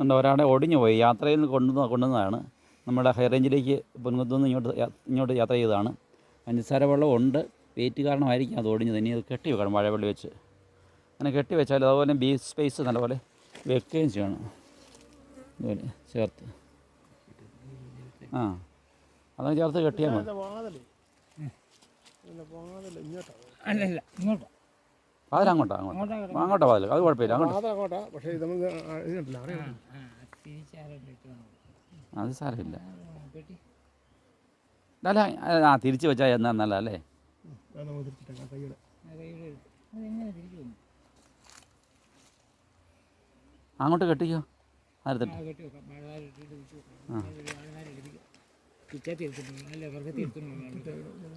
ഉണ്ട് ഒരാളെ ഒടിഞ്ഞു പോയി യാത്രയിൽ നിന്ന് കൊണ്ടുവന്ന കൊണ്ടുവന്നതാണ്. നമ്മുടെ ഹൈ റേഞ്ചിലേക്ക് പൊൻകുത്തുനിന്ന് ഇങ്ങോട്ട് ഇങ്ങോട്ട് യാത്ര ചെയ്തതാണ്. പഞ്ചസാര വെള്ളം ഉണ്ട്. വെയിറ്റ് കാരണമായിരിക്കും അത് ഒടിഞ്ഞത്. ഇനി അത് കെട്ടി വെക്കണം മഴവെള്ളി വെച്ച്. അങ്ങനെ കെട്ടി വെച്ചാൽ അതുപോലെ ബീ സ്പേസ് നല്ലപോലെ വെക്കുകയും ചെയ്യണം. അതുപോലെ ചേർത്ത്. ആ. അതങ്ങ് ചേർത്ത് കെട്ടിയാൽ മതി. അല്ലല്ല ഇങ്ങോട്ടാ. അല്ല അങ്ങോട്ടാ. അങ്ങോട്ട് അങ്ങോട്ടാ പാതിൽ അത് കുഴപ്പമില്ല അങ്ങോട്ട്. പക്ഷേ അത് സാരമില്ല. അല്ല ആ തിരിച്ചു വെച്ചാൽ എന്നാ നല്ല അല്ലേ അങ്ങോട്ട് കെട്ടിക്കോ. ആരത്തിട്ട്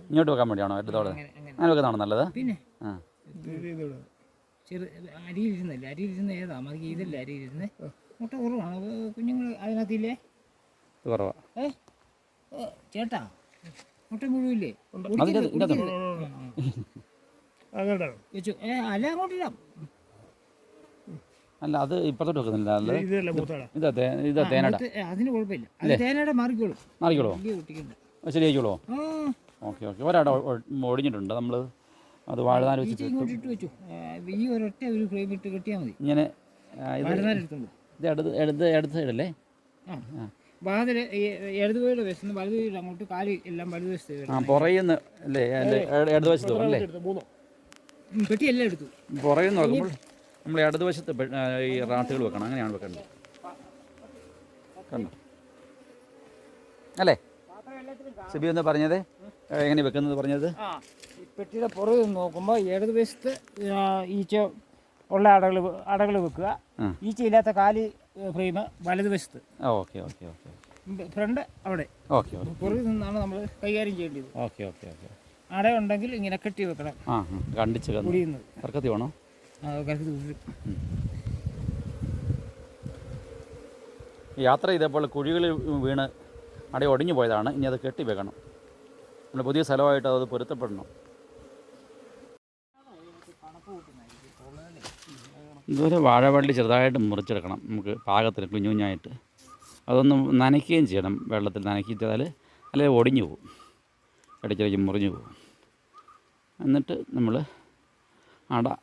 ഇങ്ങോട്ട് വെക്കാൻ വേണ്ടിയാണോ എടുത്തോടെ? അങ്ങനെ വെക്കുന്നതാണോ നല്ലത്? പിന്നെ? ആ. ചെറു അരിയിരിരുന്നല്ലേ അരിയിരിരുന്ന ഏതാ? മതി ഇതല്ലേ അരിയിരിരുന്നത് മുട്ട കുറവാണ്? കുഞ്ഞുങ്ങൾ അതിനകത്തില്ലേ? കുറവാ. ഏ? ചേട്ടാ മുട്ട മുഴുവില്ലേ? വെച്ചു. ഏ അല്ല അങ്ങോട്ടില്ല അല്ല അത് ഇപ്പുറത്തോട്ട് വെക്കുന്നില്ല. ഇതാ തേ ഇതാ തേനട. അതിന് കുഴപ്പമില്ല. മാറിക്കോളും. മാറിക്കോളൂ ശരിയായിക്കോളൂ ഓക്കെ ഓക്കെ. ഒരാടെ ഒടിഞ്ഞിട്ടുണ്ട് നമ്മൾ അത് വാഴനാര് വെച്ച് ഇത് വെച്ചു. ഈ ഒരൊറ്റ ഒരു ഫ്രെയിം ഇട്ട് കെട്ടിയാൽ മതി. ഇങ്ങനെ ഇത് വാഴനാർ എടുത്ത് എടുത്ത് സൈഡല്ലേ ആ. വാതിൽ അങ്ങോട്ട് കാൽ എല്ലാം ആ പുറയുന്ന അല്ലേ ഇടതുവശത്ത് അല്ലേ? എടുത്ത് പുറയുന്ന നോക്കുമ്പോൾ നമ്മൾ ഇടതുവശത്ത് ഈ റാട്ടുകൾ വെക്കണം. അങ്ങനെയാണ് വെക്കേണ്ടത്. കണ്ടോ? അല്ലേ? സിബി ഒന്ന് പറഞ്ഞത്? എങ്ങനെ വെക്കുന്നത് പറഞ്ഞത്? പെട്ടിയുടെ പുറകിൽ നിന്ന് നോക്കുമ്പോൾ ഇടതുവശത്ത് ഈച്ച ഉള്ള അടകൾ അടകൾ വെക്കുക. ഈച്ച ഇല്ലാത്ത കാൽ ഫ്രെയിം വലതുവശത്ത്. Okay okay okay. ഫ്രണ്ട് അവിടെ. ഓക്കെ പുറകിൽ നിന്നാണ് നമ്മൾ കൈകാര്യം ചെയ്യേണ്ടത്. Okay okay okay. അട ഉണ്ടെങ്കിൽ ഇങ്ങനെ കെട്ടി വെക്കണം. ആ കണ്ടിച്ച് കുടിയുന്നത് വേണോ? യാത്ര ചെയ്തപ്പോൾ കുഴികളിൽ വീണ് അട ഒടിഞ്ഞു പോയതാണ്. ഇനി അത് കെട്ടി വെക്കണം. നമ്മൾ പുതിയ സ്ഥലമായിട്ട് അത് പൊരുത്തപ്പെടണം. ഇതുപോലെ വാഴവള്ളി ചെറുതായിട്ട് മുറിച്ചെടുക്കണം. നമുക്ക് പാകത്തിന് കുഞ്ഞു കുഞ്ഞായിട്ട് അതൊന്ന് നനയ്ക്കുകയും ചെയ്യണം. വെള്ളത്തിൽ നനയ്ക്കിച്ചാൽ അല്ലെങ്കിൽ ഒടിഞ്ഞു പോകും. ഇടയ്ക്കിടയ്ക്ക് മുറിഞ്ഞു പോകും. എന്നിട്ട് നമ്മൾ അട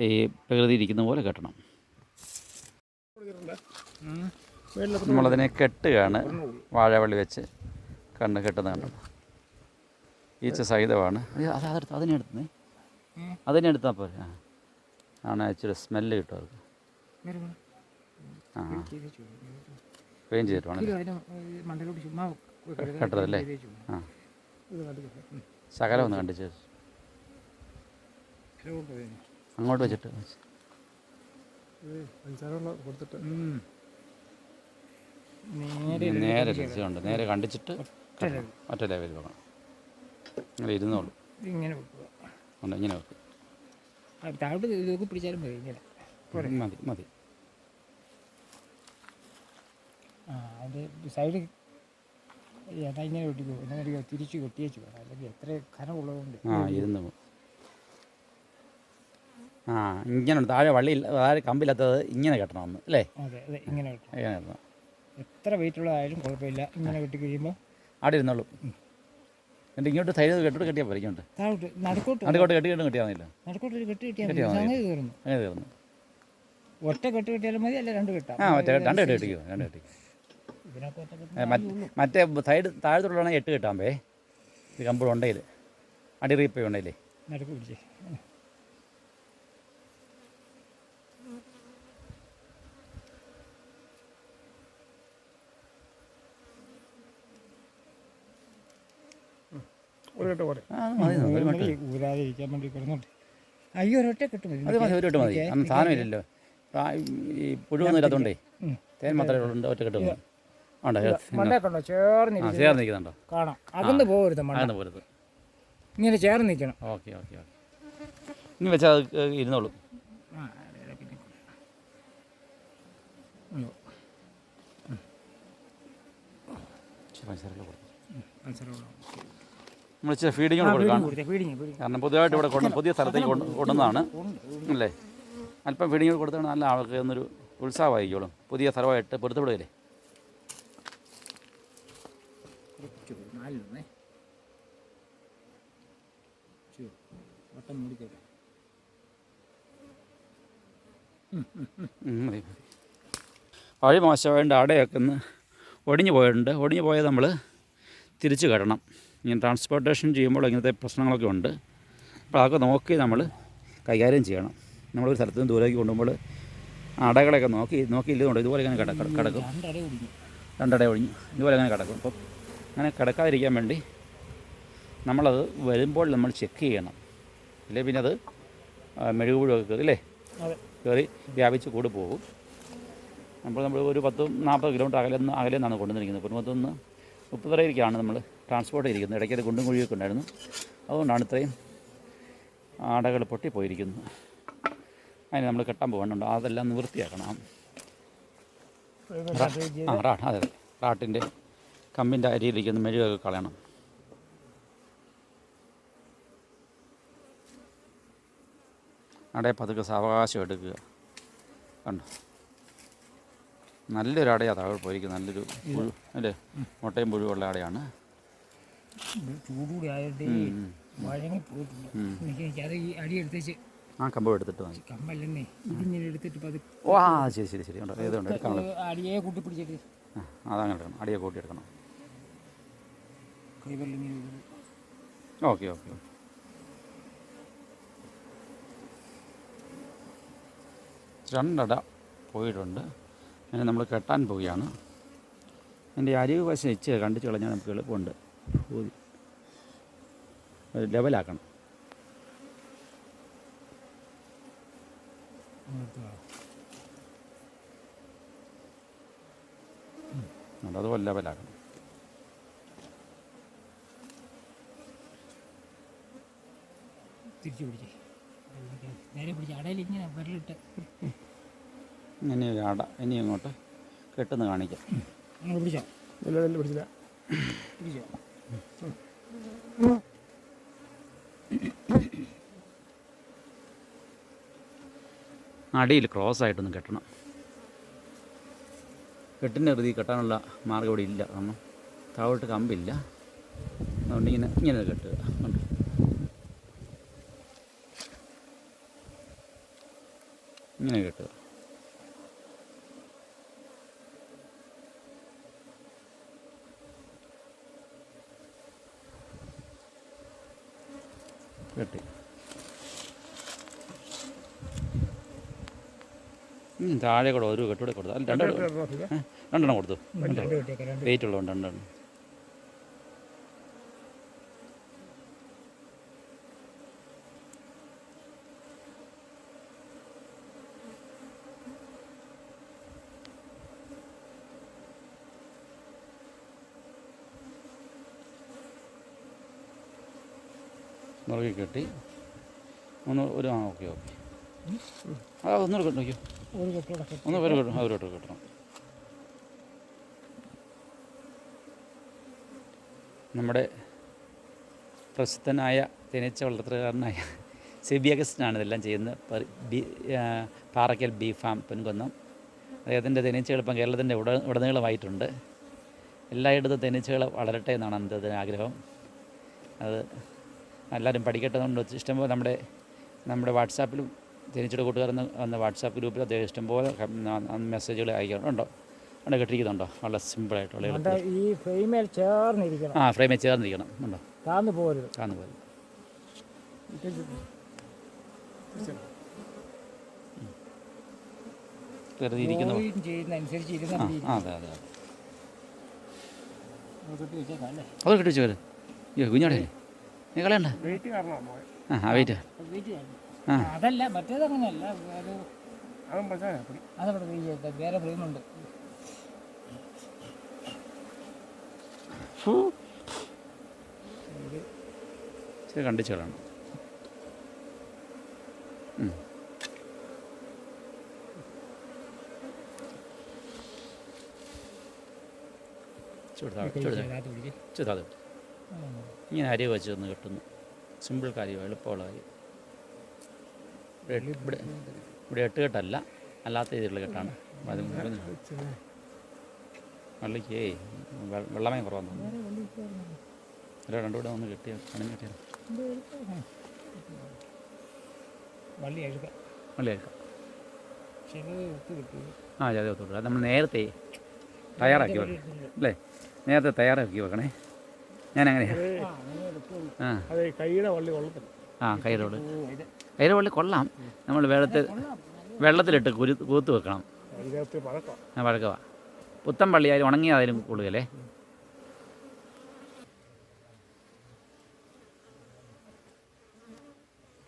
ഈ പ്രകൃതി ഇരിക്കുന്ന പോലെ കെട്ടണം. നമ്മളതിനെ കെട്ടുകയാണ് വാഴവള്ളി വെച്ച് കണ്ണ് കെട്ടുന്ന കണ്ടത് ഈച്ച സഹിതമാണ്. അതിനെടുത്ത് അതിനെടുത്തേ. അതിനെടുത്താൽ പോരെ. ആ. ആണ് ഇച്ചിരി സ്മെല്ല് കിട്ടും അവർക്ക്. ആ. ക്ലീൻ ചെയ്തിട്ട്. കെട്ടതല്ലേ ആ. ശകലം ഒന്ന് കണ്ടിച്ച് അങ്ങോട്ട് വെച്ചിട്ട് നേരെ നേരെ തിരിച്ചുകൊണ്ട് നേരെ കണ്ടിച്ചിട്ട് മറ്റേ ലെവലിൽ. പോകണം അങ്ങനെ ഇരുന്നോളൂ ഇങ്ങനെ വെക്കുക. ഉണ്ട് ഇങ്ങനെ വെക്കും. ആ, താഴോട്ട് ഇതൊക്കെ പിടിച്ചാലും മതി ഇങ്ങനെ. പോരെ. മതി മതി. ആ അത് സൈഡ് ഏതാ ഇങ്ങനെ വെട്ടിക്കോ എന്നാ തിരിച്ച് കെട്ടിയേച്ചു വേണം അല്ലെങ്കിൽ എത്ര കനമുള്ളതുകൊണ്ട് ആ ഇരുന്ന് പോ. ആ ഇങ്ങനെ. താഴെ വള്ളി താഴെ കമ്പില്ലാത്തത് ഇങ്ങനെ കെട്ടണമെന്ന് അല്ലേ? അതെ അതെ ഇങ്ങനെ കെട്ടണം. ഇങ്ങനെ. എത്ര വെയിറ്റ് ഉള്ളതായാലും കുഴപ്പമില്ല. ഇങ്ങനെ കെട്ടി കഴിയുമ്പോൾ അവിടെ ഇരുന്നോളൂ. എന്നിട്ട് ഇങ്ങോട്ട് സൈഡ് കെട്ടിട്ട് കെട്ടിയാൽ പോരെ ഇങ്ങോട്ട്. താഴോട്ട് നടുക്കോട്ട് നടുക്കോട്ട് കെട്ടി കെട്ടി കെട്ടിയാൽ നടുക്കോട്ട് ഒരു കെട്ട് കിട്ടിയാൽ മതി. മതി. തീർന്നു. അങ്ങനെ തീർന്നു. ഒറ്റ കെട്ട് കെട്ടിയാലും മതി അല്ല രണ്ട് കെട്ടാം ആ ഒറ്റ രണ്ട് കെട്ടി കെട്ടിക്കോ രണ്ട് കെട്ടി ഇതിനൊക്കെ ഒറ്റ കെട്ട് ഏ, മറ്റ് സൈഡ് താഴത്തോട്ടാണെങ്കിൽ എട്ട് കെട്ടാൻ പേ. ഇത് കമ്പിൾ ഉണ്ടെങ്കിൽ അടി റീപ്പേ ഉണ്ടെങ്കിലേ നടുക്ക് പിടിച്ചേ ഒരു കെട്ട് പോലെ ആ അത് മതി ഒരു മട്ട് മതി, ഊരാതിരിക്കാൻ വേണ്ടി കിടന്നോട്ടെ. അയ്യോ ഒരൊറ്റ കെട്ട്. മതി അത് മതി ഒരു മതി. അന്ന് സാധനം ഇല്ലല്ലോ. ഈ പുഴുവൊന്നും ഇല്ലാത്തതുകൊണ്ടേ തേൻ മാത്രമേ ഉള്ളൂ ഒറ്റ കെട്ട് മതി. ഉണ്ട് ചേർന്ന് നിൽക്കുന്നുണ്ടോ കാണാം. അകന്ന് പോകരുത് അങ്ങനെ പോരുത് ഇങ്ങനെ ചേർന്ന് നിൽക്കണം. Okay okay okay. ഇനി വെച്ചാൽ അത് ഇരുന്നോളൂ. ആ, അതെ, അതെ, നമ്മൾ ഇച്ചിരി ഫീഡിങ് കൊടുക്കണം. കാരണം പുതിയതായിട്ട് ഇവിടെ കൊണ്ട് പുതിയ സ്ഥലത്തേക്ക് കൊണ്ട് കൊണ്ടുവന്നതാണ്. അല്ലേ? അല്പം ഫീഡിങ് കൊടുത്താണ് നല്ല ആൾക്ക് എന്നൊരു ഉത്സാഹമായിരിക്കോളും പുതിയ സ്ഥലമായിട്ട് പൊരുത്തപ്പെടുകയില്ലേ? വഴി മോശമായതുകൊണ്ട് അടയൊക്കെ ഒന്ന് ഒടിഞ്ഞു പോയിട്ടുണ്ട്. ഒടിഞ്ഞു പോയത് നമ്മൾ തിരിച്ചു കയറണം. ഇങ്ങനെ ട്രാൻസ്പോർട്ടേഷൻ ചെയ്യുമ്പോൾ ഇങ്ങനത്തെ പ്രശ്നങ്ങളൊക്കെ ഉണ്ട്. അപ്പോൾ അതൊക്കെ നോക്കി നമ്മൾ കൈകാര്യം ചെയ്യണം. നമ്മളൊരു സ്ഥലത്ത് നിന്ന് ദൂരേക്ക് കൊണ്ടുപോകുമ്പോൾ അടകളൊക്കെ നോക്കി നോക്കി നോക്കിയില്ലുകൊണ്ട് ഇതുപോലെ ഇങ്ങനെ കിടക്കും കിട- കിടക്കും. രണ്ടട ഒഴിഞ്ഞു ഇതുപോലെ അങ്ങനെ കിടക്കും. അപ്പം അങ്ങനെ കിടക്കാതിരിക്കാൻ വേണ്ടി നമ്മളത് വരുമ്പോൾ നമ്മൾ ചെക്ക് ചെയ്യണം. ഇല്ലേ പിന്നെ അത് മെഴുകുപുഴൊക്കെ കയറി അല്ലേ? കയറി വ്യാപിച്ച് കൂടി പോകും. അപ്പോൾ നമ്മൾ ഒരു പത്ത് നാൽപ്പത് കിലോമീറ്റർ അകലെ അകലെ നിന്നാണ് കൊണ്ടുവന്നിരിക്കുന്നത് കുടുംബത്തുനിന്ന് മുപ്പതരയിലേക്കാണ് നമ്മൾ ട്രാൻസ്പോർട്ട് ഇരിക്കുന്നത് ഇടയ്ക്ക് അത് കുണ്ടും കുഴിയൊക്കെ ഉണ്ടായിരുന്നു. അതുകൊണ്ടാണ് ഇത്രയും ആടകൾ പൊട്ടിപ്പോയിരിക്കുന്നത്. അതിന് നമ്മൾ കെട്ടാൻ പോകാനുണ്ട് അതെല്ലാം നിവൃത്തിയാക്കണം. ആ റാട്ട് അതെ അതെ. റാട്ടിന്റെ കമ്പിന്റെ അരിയിലിരിക്കുന്ന മെഴുകൊക്കെ കളയണം. അടയെ പതുക്കെ സാവകാശം എടുക്കുക. കണ്ടോ? നല്ലൊരു അടയാണ് താഴെ പോയിരിക്കുന്നത് നല്ലൊരു പുഴു അല്ലേ? മുട്ടയും പുഴുവുള്ള അടയാണ്. ചൂടുകൂടി ആയിട്ട്. വഴങ്ങി പോയിട്ടില്ല എനിക്കത് ഈ അടി എടുത്തേച്ച് ആ കമ്പ് എടുത്തിട്ട് വാങ്ങി. കമ്പല്ലെന്നേ. ഇതിങ്ങനെ എടുത്തിട്ട് ഓ ആ ശരി ശരി ശരി. ഉണ്ടോ ഏതുണ്ട് അടിയെ കൂട്ടി പിടിച്ചിട്ട് ആ അതങ്ങനെ എടുക്കണം. അടിയെ കൂട്ടി എടുക്കണം കൈവല്ലിങ്ങനെ ഓക്കെ ഓക്കെ ഓക്കെ. രണ്ടട പോയിട്ടുണ്ട്. അതിനെ നമ്മൾ കെട്ടാൻ പോവുകയാണ്. എന്റെ അരിവ് വശം ഇച്ച് കണ്ടിച്ച് കളഞ്ഞാൽ നമുക്ക് എളുപ്പമുണ്ട്. അത് ലെവലാക്കണം. അതുപോലെ ലെവലാക്കണം. തിരിച്ചു പിടിച്ച് നേരെ പിടിച്ച് അടയിൽ ഇങ്ങനെ വിരലിട്ട്. ഇനി ഒരു അട ഇനി അങ്ങോട്ട് കെട്ടെന്ന് കാണിക്കാം. പിടിച്ചാ? പിടിച്ചില്ല. പിടിച്ചോ? അടിയിൽ ക്രോസ് ആയിട്ടൊന്ന് കെട്ടണം. കെട്ടിന്റെ കൃതി കെട്ടാനുള്ള മാർഗം ഇവിടെ ഇല്ല. കാരണം താഴോട്ട് കമ്പില്ല. അതുകൊണ്ട് ഇങ്ങനെ ഇങ്ങനെ കെട്ടുക. ഇങ്ങനെ കെട്ടുക. കെട്ടി താഴെ കൂടെ ഒരു കെട്ടുകൂടെ കൊടുത്തു അല്ല രണ്ടെണ്ണം? രണ്ടെണ്ണം കൊടുത്തു? വെയിറ്റ് ഉള്ളതുകൊണ്ട് രണ്ടെണ്ണം. മുറുകി കെട്ടി ഒന്ന് ഒരു ആ ഓക്കെ ഓക്കെ. ആ ഒന്നുകൂടെ കെട്ടി നോക്കിയോ. ഒരു കെട്ടും കെട്ടി ഒന്ന് ഒരു അവരോട്ട് കെട്ടണം. നമ്മുടെ പ്രസിദ്ധനായ തേനീച്ച വളർത്തുകാരനായ സെബി അഗസ്റ്റിനാണ് ഇതെല്ലാം ചെയ്യുന്നത്. Parackal bee farm Ponkunnam. അദ്ദേഹത്തിന്റെ തേനീച്ചകൾ ഇപ്പം കേരളത്തിന്റെ ഉട ഉടനീളമായിട്ടുണ്ട്. എല്ലായിടത്തും തേനീച്ചകൾ വളരട്ടെ എന്നാണ് എന്റെ ആഗ്രഹം അത് എല്ലാവരും പഠിക്കട്ടെ എന്നുണ്ട് ഇഷ്ടംപോലെ നമ്മുടെ നമ്മുടെ വാട്സാപ്പിലും തിരിച്ചിട്ട് കൂട്ടുകാരെന്ന് വന്ന വാട്സാപ്പ് ഗ്രൂപ്പിൽ അദ്ദേഹം ഇഷ്ടംപോലെ മെസ്സേജുകൾ അയക്കാറുണ്ടോ. അവിടെ കെട്ടിരിക്കുന്നുണ്ടോ വളരെ സിമ്പിളായിട്ടുള്ള അത് എളുപ്പം ഈ ഫ്രെയിമേൽ ചേർന്നിരിക്കണം. ആ ഫ്രെയിമിൽ ചേർന്നിരിക്കണം. ഉണ്ടോ? താന്നു പോരുത് താന്നു വെറുതെ ഇരിക്കുന്ന. ഇരുന്നാൽ ആ മതി. ആ, അതെ അതെ അതെ. അത് കെട്ടി വെച്ചേക്കാം അല്ലേ? അത് കെട്ടി വെച്ചു വരും അയ്യോ കുഞ്ഞോടെ നീ കളയണ്ട വെയിറ്റ് കാരണമാണ് ആ വെയിറ്റ്. ആ അതല്ല മറ്റേത് അങ്ങനെയല്ല. അത് അതവിടെ വെയിറ്റ് വേറെ ഫ്രെയിമുണ്ട്. ഇങ്ങനെ അരി വെച്ച് തന്ന് കിട്ടുന്നു. സിമ്പിൾ കാര്യമാണ് എളുപ്പമുള്ള കാര്യം. ഇവിടെ ഇവിടെ ഇവിടെ എട്ട് കെട്ടല്ല അല്ലാത്ത രീതിയിലുള്ള കെട്ടാണ്. അത് വള്ളിക്കേ വെള്ളമേ ഇരിക്കുവായിരുന്നു. അല്ല രണ്ടു കൂടെ ഒന്ന് കെട്ടിയ പണി കെട്ടിയത്. വള്ളി എഴുതാം വള്ളി ഒത്തു ആ ജാതി ഒത്തോട്ട് അത് നമ്മൾ നേരത്തെ തയ്യാറാക്കി വെക്കണം. അല്ലേ? നേരത്തെ തയ്യാറാക്കി വെക്കണേ. ഞാൻ അങ്ങനെയാണ് ആ കൈയുടെ വള്ളി കൊള്ളത്തില്ല. ആ വള്ളി. കൊള്ളാം. നമ്മൾ വെള്ളത്തിൽ വെള്ളത്തിലിട്ട് കുരു കൂത്ത് വെക്കണം. ആ വഴക്കവാ പുത്തൻ പള്ളി ആയാലും ഉണങ്ങിയതായാലും കൊള്ളുകയല്ലേ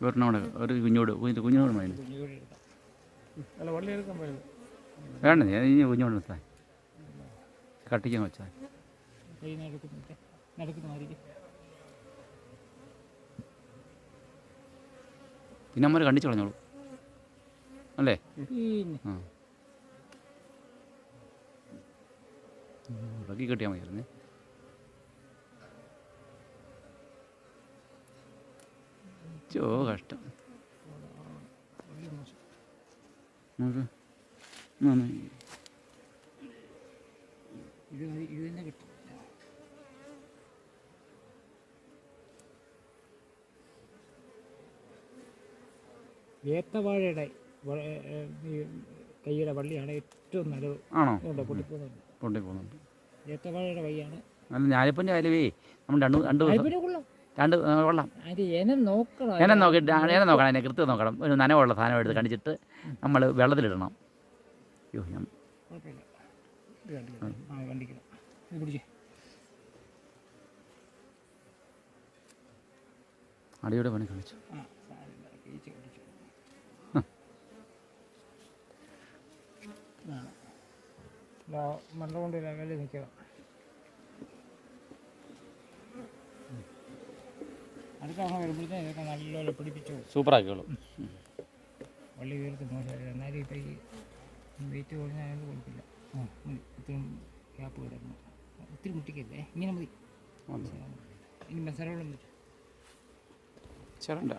ഒരെണ്ണോടെ ഒരു കുഞ്ഞോട് കുഞ്ഞു കുഞ്ഞോട് മതി കുഞ്ഞുകൂടി അല്ല വള്ളി എടുക്കാൻ പറ്റുന്നു വേണ്ട ഞാൻ കുഞ്ഞോട് നിർത്താൻ കട്ടിക്കാൻ വെച്ചാൽ കൈ നടക്കുന്നില്ല നടക്കുന്ന മാതിരി പിന്നെ അമ്മ കണ്ടിച്ചു കളഞ്ഞോളൂ. അല്ലേ? ഇറക്കി കെട്ടിയാൽ മതിയായിരുന്നേ. ചോ കഷ്ടം. ഇത് ഇത് തന്നെ കിട്ടും. ഏത്തവാഴയുടെ കൈയുടെ വള്ളിയാണ് ഏറ്റവും നല്ലത് ആണോ? പൊട്ടിപ്പോകുന്നുണ്ട്. ഏത്തവാഴയുടെ വഴിയാണ് അല്ല ഞാനിപ്പം ആയാലുവേ നമ്മൾ രണ്ട് രണ്ട് ദിവസം രണ്ട് കൊള്ളാം. അത് എനം നോക്കണം നോക്കിയിട്ട് നോക്കണം അതിനെ കൃത്യം നോക്കണം. ഒരു നനവുള്ള സാധനം എടുത്ത് കണിച്ചിട്ട് നമ്മൾ വെള്ളത്തിലിടണം. അയ്യോ ഞാൻ അടിയുടെ പണി കളിച്ചു ആ സാരമില്ല കഴിച്ച് കണ്ടിച്ചു ആ മണ്ണ കൊണ്ട് ലെവലിൽ നിൽക്കണം അടുത്ത തവണ വരുമ്പോഴത്തേക്കും ഇതൊക്കെ നല്ലപോലെ പിടിപ്പിച്ചു സൂപ്പറാക്കിയോളൂ വള്ളി കയറത്ത് മോശമായിട്ട് എന്നാലും ഇപ്പം ഈ വെയിറ്റ് കുറഞ്ഞാൽ കുഴപ്പമില്ല. ആ മതി. ഇത്രയും ഗ്യാപ്പ് കിടക്കണം. ഒത്തിരി മുട്ടിക്കല്ലേ? ഇങ്ങനെ മതി. ഇനി ചേരണ്ട